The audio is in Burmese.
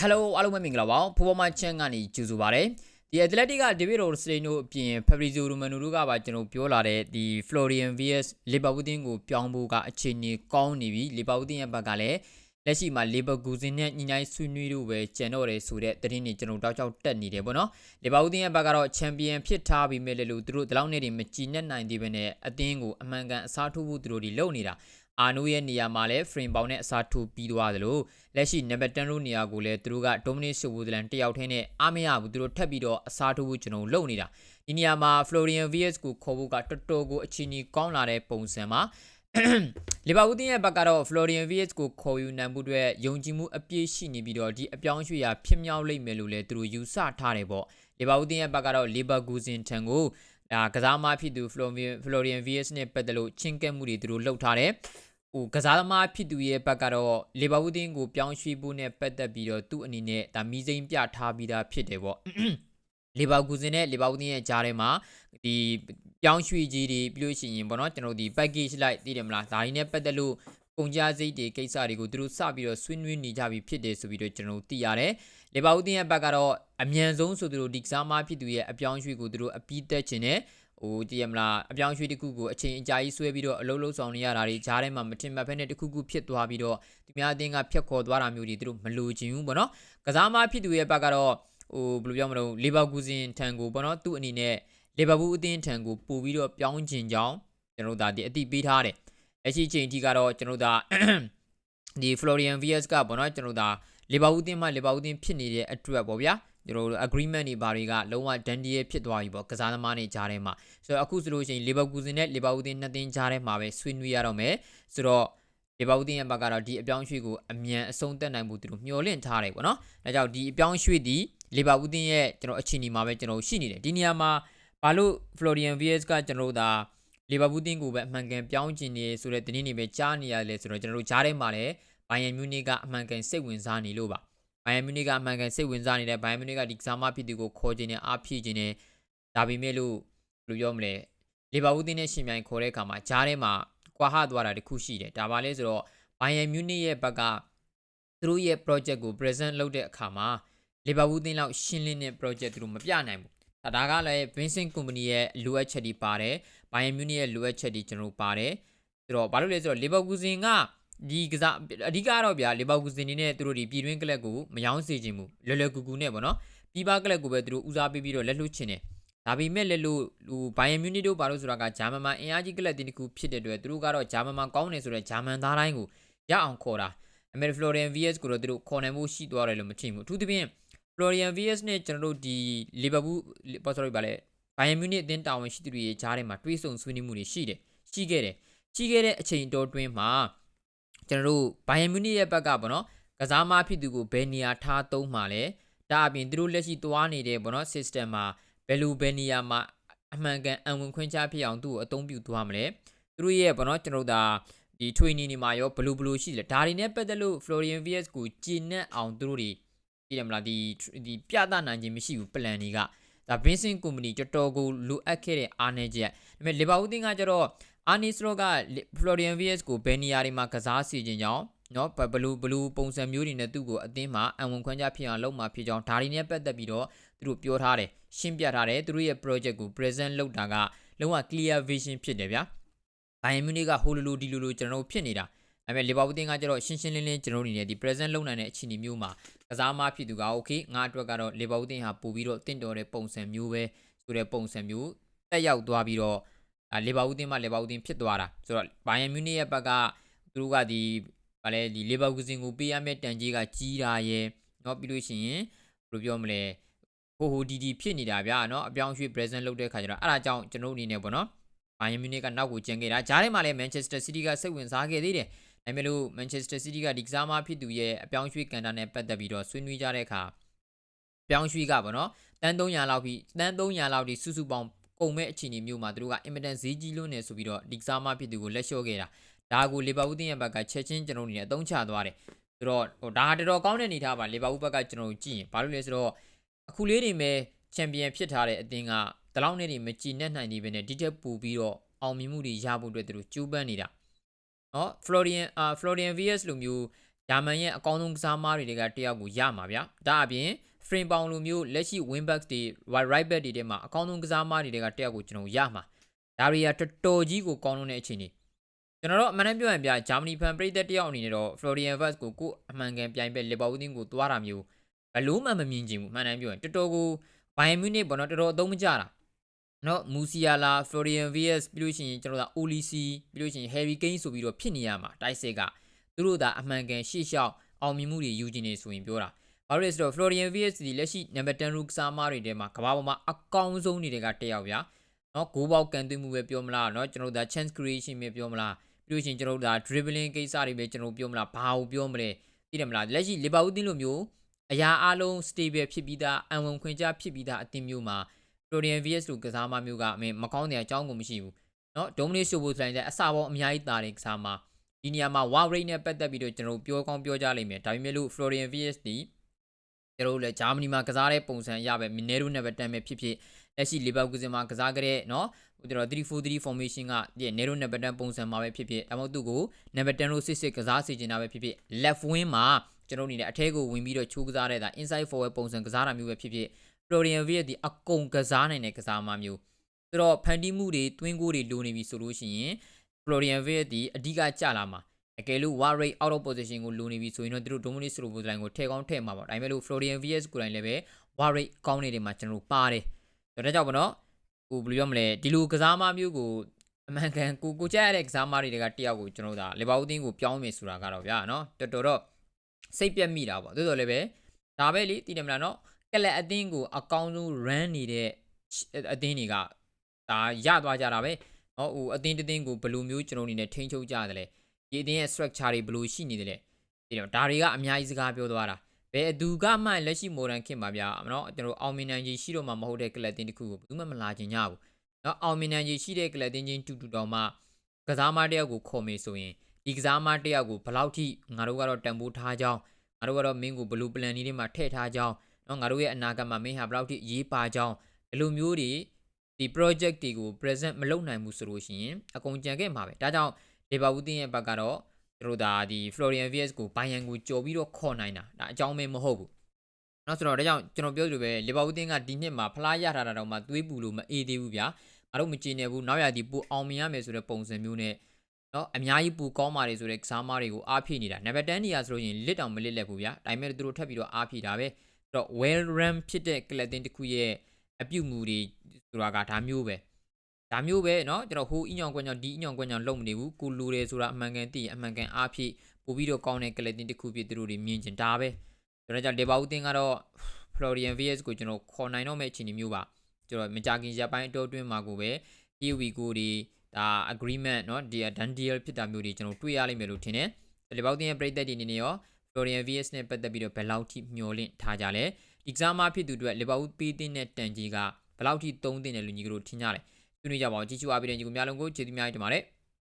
Hello အားလုံးပဲမင်္ဂလာပါဖိုးပေါ်မချန်ကနေကြိုဆိုပါရစေဒီ Athletic က David Rosley တို့အပြင် Fabrizio Romano တို့ကပါကျွန်တော်ပြောလာတဲ့ဒီ Florian Vs Liverpool တင်းကိုပြောင်းဖို့ကအခြေအနေကောင်းနေပြီ Liverpool တင်းရဲ့ဘက်ကလည်းလက်ရှိမှာ Leverkusen နဲ့ညီနိုင်ဆွေးနွေးလို့ပဲကျန်တော့တယ်ဆိုတဲ့သတင်းတွေကျွန်တော်တောက်ချောက်တက်နေတယ်ပေါ့နော် Liverpool တင်းရဲ့ဘက်ကတော့ Champion ဖြစ်ထားပြီးမဲ့လေလို့သူတို့ဒီလောက်နေတွေမကြည်နဲ့နိုင်သေးဘဲနဲ့အသင်းကိုအမှန်ကန်အစားထိုးဖို့သူတို့ဒီလုပ်နေတာ အာနိုရဲ့နေရာမှာလည်း frame ပေါင်းနဲ့အစားထိုးပြီးသွားသလိုလက်ရှိ number 10လို့နေရာကိုလည်းသူတို့က Dominic Szoboszlai တယောက်ထဲနဲ့အားမရဘူးသူတို့ထပ်ပြီးတော့အစားထိုးဖို့ကျွန်တော်လုပ်နေတာဒီနေရာမှာ Florian Vs ကိုခေါ်ဖို့ကတော်တော်ကိုအချီနီကောင်းလာတဲ့ပုံစံမှာလီဗာပူးတင်းရဲ့ဘက်ကတော့ Florian Vs ကိုခေါ်ယူနိုင်မှုအတွက်ယုံကြည်မှုအပြည့်ရှိနေပြီးတော့ဒီအပြောင်းရွှေ့ရာဖြစ်မြောက်လိမ့်မယ်လို့လည်းသူတို့ယူဆထားတယ်ပေါ့လီဗာပူးတင်းရဲ့ဘက်ကတော့ Leverkusen ထံကို ဒါကစားမဖြစ်သူ Florian Florian Vs နဲ့ပတ်သက်လို့ချင်းကက်မှုတွေသူတို့လုပ်ထားတယ်ဟိုကစားသမားဖြစ်သူရဲ့ဘက်ကတော့လေဘာဝူးတင်းကိုပြောင်းရွှေ့ဖို့နဲ့ပတ်သက်ပြီးတော့သူ့အနေနဲ့ဒါမီစိန်ပြထားပြီးသားဖြစ်တယ်ပေါ့လေဘာကူစင်နဲ့လေဘာဝူးတင်းရဲ့ကြားထဲမှာဒီပြောင်းရွှေ့ကြီးတွေပြလို့ရှိရင်ပေါ့နော်ကျွန်တော်ဒီ package လိုက်သိတယ်မလားဒါရင်းနဲ့ပတ်သက်လို့ကုန်ကြစိတ်တွေကိစ္စတွေကိုသူတို့စပြီးတော့ဆွေးနွေးနေကြပြီဖြစ်တယ်ဆိုပြီးတော့ကျွန်တော်သိရတယ် လေဘာဝူးတင်းရဲ့ဘက်ကတော့အမြန်ဆုံးဆိုသူတို့ဒီကစားမဖြစ်သူရဲ့အပြောင်းရွှေ့ကိုသူတို့အပြီးသက်ခြင်းနဲ့ဟိုတည်ရမလားအပြောင်းရွှေ့တစ်ခုကိုအချိန်အကြာကြီးဆွဲပြီးတော့အလုံးလုံးဆောင်နေရတာတွေဂျားထဲမှာမတင်မဖက်နဲ့တစ်ခုခုဖြစ်သွားပြီးတော့ဒီများအတင်းကဖြတ်ခေါ်သွားတာမျိုးတွေသူတို့မလိုချင်ဘူးပေါ့နော်ကစားမဖြစ်သူရဲ့ဘက်ကတော့ဟိုဘယ်လိုပြောမလို့လီဗာပူးစင်ထံကိုပေါ့နော်သူ့အနေနဲ့လီဗာပူးအသင်းထံကိုပို့ပြီးတော့ပြောင်းချင်ကြောင်းကျွန်တော်တို့ဒါဒီအတိပေးထားတယ်လက်ရှိချိန်ထိကတော့ကျွန်တော်တို့ဒါဒီ Florian Vs ကပေါ့နော်ကျွန်တော်တို့ဒါ လီဗာပူးအသင်းမှလီဗာပူးအသင်းဖြစ်နေတဲ့အတွက်ပေါ့ဗျာကျွန်တော်တို့ agreement တွေဘာတွေကလုံးဝ done deal ဖြစ်သွားပြီပေါ့ကစားသမားတွေကြားထဲမှာဆိုတော့အခုဆိုလို့ရှိရင် Leverkusen နဲ့ Leverkusen နှစ်သင်းကြားထဲမှာပဲဆွေးနွေးရတော့မယ်ဆိုတော့ Leverkusen ရဲ့ဘက်ကတော့ဒီအပြောင်းရွှေ့ကိုအမြန်အဆုံးသတ်နိုင်မှုသူတို့မျှော်လင့်ထားတယ်ပေါ့နော်ဒါကြောင့်ဒီအပြောင်းရွှေ့ဒီ Leverkusen ရဲ့ကျွန်တော်အခြေအနေမှာပဲကျွန်တော်ရှိနေတယ်ဒီနေရာမှာဘာလို့ Florian Vs ကကျွန်တော်တို့ဒါလီဗာပူးတင်းကိုပဲအမှန်ကန်ပြောင်းကျင်နေဆိုတဲ့တင်းတွေပဲကြားနေရတယ်ဆိုတော့ကျွန်တော်တို့ကြားထဲမှာလည်း ဘိုင်ယန်မြူနစ်ကအမှန်ကန်စိတ်ဝင်စားနေလို့ပါဘိုင်ယန်မြူနစ်ကအမှန်ကန်စိတ်ဝင်စားနေတဲ့ဘိုင်ယန်မြူနစ်ကဒီကစားမဖြစ်သူကိုခေါ်ခြင်းနဲ့အားဖြည့်ခြင်းနဲ့ဒါပေမဲ့လို့ဘယ်လိုပြောမလဲလီဗာပူးတင်းနဲ့ရှင်မြိုင်ခေါ်တဲ့အခါမှာကြားထဲမှာကွာဟသွားတာတခုရှိတယ်ဒါပါလဲဆိုတော့ဘိုင်ယန်မြူနစ်ရဲ့ဘက်ကသူတို့ရဲ့ project ကို present လုပ်တဲ့အခါမှာလီဗာပူးတင်းလောက်ရှင်းလင်းတဲ့ project သူတို့မပြနိုင်ဘူးဒါကလည်း Vincent Company ရဲ့လိုအပ်ချက်တွေပါတယ်။ Bayern Munich ရဲ့လိုအပ်ချက်တွေကျွန်တော်ပါတယ်။ဆိုတော့ဘာလို့လဲဆိုတော့ Leverkusen က ဒီကစားအဓိကတော့ဗျာ Leverkusen နေနဲ့သူတို့ဒီပြည်တွင်းကလပ်ကိုမယောင်းစေခြင်းဘူးလွယ်လွယ်ကူကူနဲ့ပေါ့နော်။ပြည်ပကလပ်ကိုပဲသူတို့ဦးစားပေးပြီးတော့လက်လွှတ်ချင်တယ်။ဒါပေမဲ့လည်းလို့ဟို Bayern Munich တို့ဘာလို့ဆိုတာကဂျာမန်မှာအင်အားကြီးကလပ်တင်တစ်ခုဖြစ်တဲ့အတွက်သူတို့ကတော့ဂျာမန်မှာကောင်းတယ်ဆိုတော့ဂျာမန်သားတိုင်းကိုရအောင်ခေါ်တာ။ Amer Florian VS ကိုတော့သူတို့ခေါ်နိုင်မှုရှိသွားတယ်လို့မထင်ဘူး။အထူးသဖြင့် Florian VS နဲ့ကျွန်တော်တို့ဒီ Liverpool sorry ဗာလဲ Bayern Munich အသင်းတာဝန်ရှိသူတွေရဲ့ကြားထဲမှာတွေးဆုံဆွေးနွေးမှုတွေရှိတယ်ရှိခဲ့တယ်ရှိခဲ့တဲ့အချိန်တော်တွင်းမှာ ကျွန်တော်တို့ Bayern Munich ရဲ့ဘက်ကပေါ့နော်ကစားမဖြစ်သူကိုဘယ်နေရာထားသုံးမှာလဲဒါအပြင်သူတို့လက်ရှိသွားနေတဲ့ပေါ့နော် system မှာဘယ်လိုဘယ်နေရာမှာအမှန်ကန်အံဝင်ခွင့်ချဖြစ်အောင်သူ့ကိုအသုံးပြုသွားမလဲသူတို့ရဲ့ပေါ့နော်ကျွန်တော်တို့ဒါဒီ training တွေမှာရောဘလူးဘလူးရှိတယ်ဒါတွေနဲ့ပတ်သက်လို့ Florian VS ကိုကြည်နက်အောင်သူတို့တွေသိတယ်မလားဒီဒီပြသနိုင်ခြင်းမရှိဘူး plan တွေကဒါ Vincent Company တော်တော်ကိုလိုအပ်ခဲ့တဲ့အားနည်းချက်ဒါပေမဲ့ Liverpool တင်းကကျတော့ Arne Slot က Florian Vs ကိုဘယ်နေရာတွေမှာကစားစီခြင်းကြောင့်နော်ဘလူးဘလူးပုံစံမျိုးတွေနဲ့သူ့ကိုအသင်းမှာအံဝင်ခွင့်ကြဖြစ်အောင်လုပ်မှာဖြစ်ကြောင်းဒါတွေနဲ့ပတ်သက်ပြီးတော့သူတို့ပြောထားတယ်ရှင်းပြထားတယ်သူတို့ရဲ့ project ကို present လုပ်တာကလုံးဝ clear vision ဖြစ်တယ်ဗျာဘိုင်ယန်မြူနစ်ကဟိုလိုလိုဒီလိုလိုကျွန်တော်တို့ဖြစ်နေတာဒါပေမဲ့လီဗာပူးတင်းကကျတော့ရှင်းရှင်းလင်းလင်းကျွန်တော်တို့အနေနဲ့ဒီ present လုပ်နိုင်တဲ့အခြေအနေမျိုးမှာကစားမဖြစ်သူက okay ငါအတွက်ကတော့လီဗာပူးတင်းဟာပို့ပြီးတော့တင့်တော်တဲ့ပုံစံမျိုးပဲဆိုတဲ့ပုံစံမျိုးတက်ရောက်သွားပြီးတော့ လီဗာပူးတင်းမှလီဗာပူးတင်းဖြစ်သွားတာဆိုတော့ဘိုင်ယန်မြူနစ်ရဲ့ဘက်ကသူတို့ကဒီဗာလဲဒီလီဗာပူးတင်းကိုပေးရမယ့်တန်ကြီးကကြီးတာရဲ့เนาะပြီးလို့ရှိရင်ဘယ်လိုပြောမလဲဟိုဟိုဒီဒီဖြစ်နေတာဗျာเนาะအပြောင်းရွှေ့ present လုပ်တဲ့ခါကျတော့အဲ့ဒါကြောင့်ကျွန်တော်အနေနဲ့ပေါ့နော်ဘိုင်ယန်မြူနစ်ကနောက်ကိုကျန်ခဲ့တာဂျားထဲမှာလည်း Manchester City ကစိတ်ဝင်စားခဲ့သေးတယ်ဒါပေမဲ့လို့ Manchester City ကဒီကစားမဖြစ်သူရဲ့အပြောင်းရွှေ့ကန်တာနဲ့ပတ်သက်ပြီးတော့ဆွေးနွေးကြတဲ့အခါပြောင်းရွှေ့ကပေါ့နော်တန်း300လောက်ပြီးတန်း300လောက်ဒီစုစုပေါင်း ကုန်မဲ့အခြေအနေမျိုးမှာသူတို့ကအင်မတန်ဈေးကြီးလွန်းနေဆိုပြီးတော့ဒီကစားမဖြစ်သူကိုလက်လျှော့ခဲ့တာဒါကိုလီဗာပူးတင်းရဲ့ဘက်ကချက်ချင်းကျွန်တော်တို့နေအသုံးချသွားတယ်ဆိုတော့ဟိုဒါတော်တော်ကောင်းတဲ့အနေထားပါလီဗာပူးဘက်ကကျွန်တော်တို့ကြည့်ရင်ဘာလို့လဲဆိုတော့အခုလေးတွေမဲ့ချန်ပီယံဖြစ်ထားတဲ့အသင်းကတလောက်နဲ့တွေမကြည်နဲ့နိုင်နေပဲနဲ့ဒီတက်ပူပြီးတော့အောင်မြင်မှုတွေရဖို့အတွက်သူတို့ကြိုးပမ်းနေတာနော် Florian အာ Florian VS လိုမျိုးဂျာမန်ရဲ့အကောင်းဆုံးကစားမားတွေကတယောက်ကိုရမှာဗျဒါအပြင် frame ပေါင်လိုမျိုးလက်ရှိ wing back တွေ right back တွေထဲမှာအကောင်းဆုံးကစားမားတွေကတယောက်ကိုကျွန်တော်ရမှာဒါတွေကတော်တော်ကြီးကိုကောင်းလုံးတဲ့အခြေအနေကျွန်တော်တို့အမှန်တမ်းပြောရင်ဗျဂျာမနီဖန်ပရိသတ်တယောက်အနေနဲ့တော့ Florian Wirtz ကိုကိုအမှန်ကန်ပြိုင်ပဲလီဗာပူးတင်းကိုသွားတာမျိုးဘလို့မှမမြင်ချင်ဘူးမှန်တမ်းပြောရင်တော်တော်ကိုဘိုင်မြူနစ်ဘောနော်တော်တော်အသုံးမကျတာနော်မူစီယာလာ Florian Wirtz ပြီးလို့ရှိရင်ကျွန်တော်တို့အိုလီစီပြီးလို့ရှိရင် Harry Kane ဆိုပြီးတော့ဖြစ်နေရမှာတိုက်စစ်ကသူတို့ဒါအမှန်ကန်ရှေ့လျှောက်အောင်မြင်မှုတွေယူကျင်နေဆိုရင်ပြောတာ ဘာလို့လဲဆိုတော့ Florian Wirtz ဒီလက်ရှိ number 10 rook စားမားတွေထဲမှာကမ္ဘာပေါ်မှာအကောင်းဆုံးတွေကတယောက်ဗျာနော်ဂိုးပေါက်ကန်သွင်းမှုပဲပြောမလားနော်ကျွန်တော်တို့ဒါ chance creation ပဲပြောမလားပြီးလို့ရှိရင်ကျွန်တော်တို့ဒါ dribbling ကိစ္စတွေပဲကျွန်တော်ပြောမလားဘာကိုပြောမလဲသိတယ်မလားလက်ရှိလီဗာပူးတင်းလိုမျိုးအရာအလုံး stable ဖြစ်ပြီးသားအံဝင်ခွင့်ကြဖြစ်ပြီးသားအသင်းမျိုးမှာ Florian Wirtz လိုကစားမမျိုးကအမင်းမကောင်းတဲ့အကြောင်းကိုမရှိဘူးနော် Dominic Szoboszlai တဲ့အစပေါင်းအများကြီးတာတဲ့ကစားမဒီနေရာမှာ wow rate နဲ့ပတ်သက်ပြီးတော့ကျွန်တော်ပြောကောင်းပြောကြလိမ့်မယ်ဒါပေမဲ့လို့ Florian Wirtz ဒီ ကျွန်တော်တို့လည်းဂျာမနီမှာကစားတဲ့ပုံစံအရပဲမီနဲရိုနဲ့ပဲတန်ပဲဖြစ်ဖြစ်လက်ရှိလီဗာပူးမှာကစားကြတဲ့နော်ကျွန်တော်343 formation ကဒီနေရိုနဲ့ပဲတန်ပုံစံမှာပဲဖြစ်ဖြစ်အမောက်သူ့ကို number 10လို့စစ်စစ်ကစားစီချင်တာပဲဖြစ်ဖြစ် left wing မှာကျွန်တော်အနေနဲ့အထဲကိုဝင်ပြီးတော့ချိုးကစားတဲ့ဒါ inside forward ပုံစံကစားတာမျိုးပဲဖြစ်ဖြစ် Florian Wirtz ဒီအကုန်ကစားနိုင်တဲ့ကစားမမျိုးဆိုတော့ဖန်တီးမှုတွေတွင်းကိုတွေလိုနေပြီဆိုလို့ရှိရင် Florian Wirtz ဒီအဓိကကျလာမှာ အကယ်လို့ war rate out of position ကိုလိုနေပြီဆိုရင်တော့သူတို့ Dominic Szoboszlai ကိုထည့်ကောင်းထည့်မှာပေါ့ဒါပေမဲ့လို့ Florian Wirtz ကိုယ်တိုင်လည်းပဲ war rate ကောင်းနေတယ်မှာကျွန်တော်တို့ပါတယ်ဆိုတော့ဒါကြောင့်ပေါ့နော်ဟိုဘယ်လိုပြောမလဲဒီလိုကစားမမျိုးကိုအမှန်ကန်ကိုကိုကြက်ရတဲ့ကစားမတွေကတယောက်ကိုကျွန်တော်တို့ဒါလေဘာဦးတင်းကိုပြောင်းမယ်ဆိုတာကတော့ဗျာနော်တော်တော်တော့စိတ်ပြက်မိတာပေါ့သို့တော်လည်းပဲဒါပဲလေတည်တယ်မလားနော်ကလပ်အသင်းကိုအကောင်းဆုံး run နေတဲ့အသင်းတွေကဒါရသွားကြတာပဲဟောဟိုအသင်းတစ်သင်းကိုဘယ်လိုမျိုးကျွန်တော်အနေနဲ့ထိန်းချုပ်ကြတယ်လဲ ဒီအသင်းရဲ့ structure တွေဘယ်လိုရှိနေတယ်လဲဒီတော့ဒါတွေကအများကြီးစကားပြောသွားတာဘယ်အသူကမှလက်ရှိ modern ခေတ်မှာဗျာမနော်ကျွန်တော်အောင်မြင်နိုင်ကြီးရှိတော့မှမဟုတ်တဲ့ကလပ်တင်တစ်ခုကိုဘယ်သူမှမလာချင်ကြဘူးနော်အောင်မြင်နိုင်ကြီးရှိတဲ့ကလပ်တင်ချင်းတူတူတော်မှကစားမတယောက်ကိုခေါ်မေဆိုရင်ဒီကစားမတယောက်ကိုဘယ်လောက်ထိငါတို့ကတော့တန်ဖိုးထားကြောင်းငါတို့ကတော့မင်းကိုဘယ်လို plan လေးတွေမှာထည့်ထားကြောင်းနော်ငါတို့ရဲ့အနာဂတ်မှာမင်းဟာဘယ်လောက်ထိရေးပါကြောင်းဒီလိုမျိုးတွေဒီ project တွေကို present မလုပ်နိုင်ဘူးဆိုလို့ရှိရင်အကုန်ကြံခဲ့မှာပဲဒါကြောင့် လေဘာဘူးတင်ရဲ့ဘက်ကတော့သူတို့ဒါဒီ Florian Wirtz ကိုဘိုင်ယန်ကိုကြော်ပြီးတော့ခေါ်နိုင်တာဒါအကြောင်းမဲမဟုတ်ဘူး။နောက်ဆိုတော့ဒါကြောင့်ကျွန်တော်ပြောလို့ပဲလီဗာပူးတင်းကဒီနှစ်မှာဖလားရထားတာတော့မှသွေးပူလို့မအေးသေးဘူးဗျာ။ငါတို့မကြည်နေဘူးနောက်ရသည်ပူအောင်မြင်ရမယ်ဆိုတဲ့ပုံစံမျိုးနဲ့နော်အများကြီးပူကောင်းပါတယ်ဆိုတဲ့ကစားမားတွေကိုအားဖြည့်နေတာနံပါတ်10နေရာဆိုရင်လစ်တောင်မလစ်လက်ဘူးဗျာ။ဒါပေမဲ့သူတို့ထပ်ပြီးတော့အားဖြည့်တာပဲ။အဲ့တော့ well run ဖြစ်တဲ့ကလပ်တင်းတစ်ခုရဲ့အပြုတ်မှုတွေဆိုတာကဒါမျိုးပဲ။ ဒါမျိုးပဲเนาะကျွန်တော်ဟိုအညောင်ကွက်ညောင်ဒီအညောင်ကွက်ညောင်လုံမနေဘူးကိုလူတယ်ဆိုတာအမှန်ကန်သိရင်အမှန်ကန်အားဖြည့်ပို့ပြီးတော့ကောင်းတဲ့ကလပ်တင်တစ်ခုဖြစ်သူတို့တွေမြင်ကျင်ဒါပဲကျွန်တော်ကြောင့်လေဘာဦးတင်ကတော့ Florian VS ကိုကျွန်တော်ခေါ်နိုင်တော့မယ့်အခြေအနေမျိုးပါကျွန်တော်မကြခင်ရပ်ပိုင်းအတော်တွင်းမှာကိုပဲ EWI ကိုဒီဒါ agreement เนาะဒီ done deal ဖြစ်တာမျိုးတွေကျွန်တော်တွေ့ရလိမ့်မယ်လို့ထင်တယ်လေဘာဦးတင်ရဲ့ပြည်သက်ဒီနေနေရော Florian VS နဲ့ပတ်သက်ပြီးတော့ဘယ်လောက်ထိမျှော်လင့်ထားကြလဲဒီကစားမဖြစ်သူတို့လေဘာဦးပေးတဲ့တန်ကြီးကဘယ်လောက်ထိသုံးတင်တယ်လူကြီးတို့ထင်ကြလဲ ဆွေးနွေးကြပါဦးကြည့်ချူအားပေးတဲ့ညီကိုများလုံးကိုကျေးဇူးများတင်ပါတယ်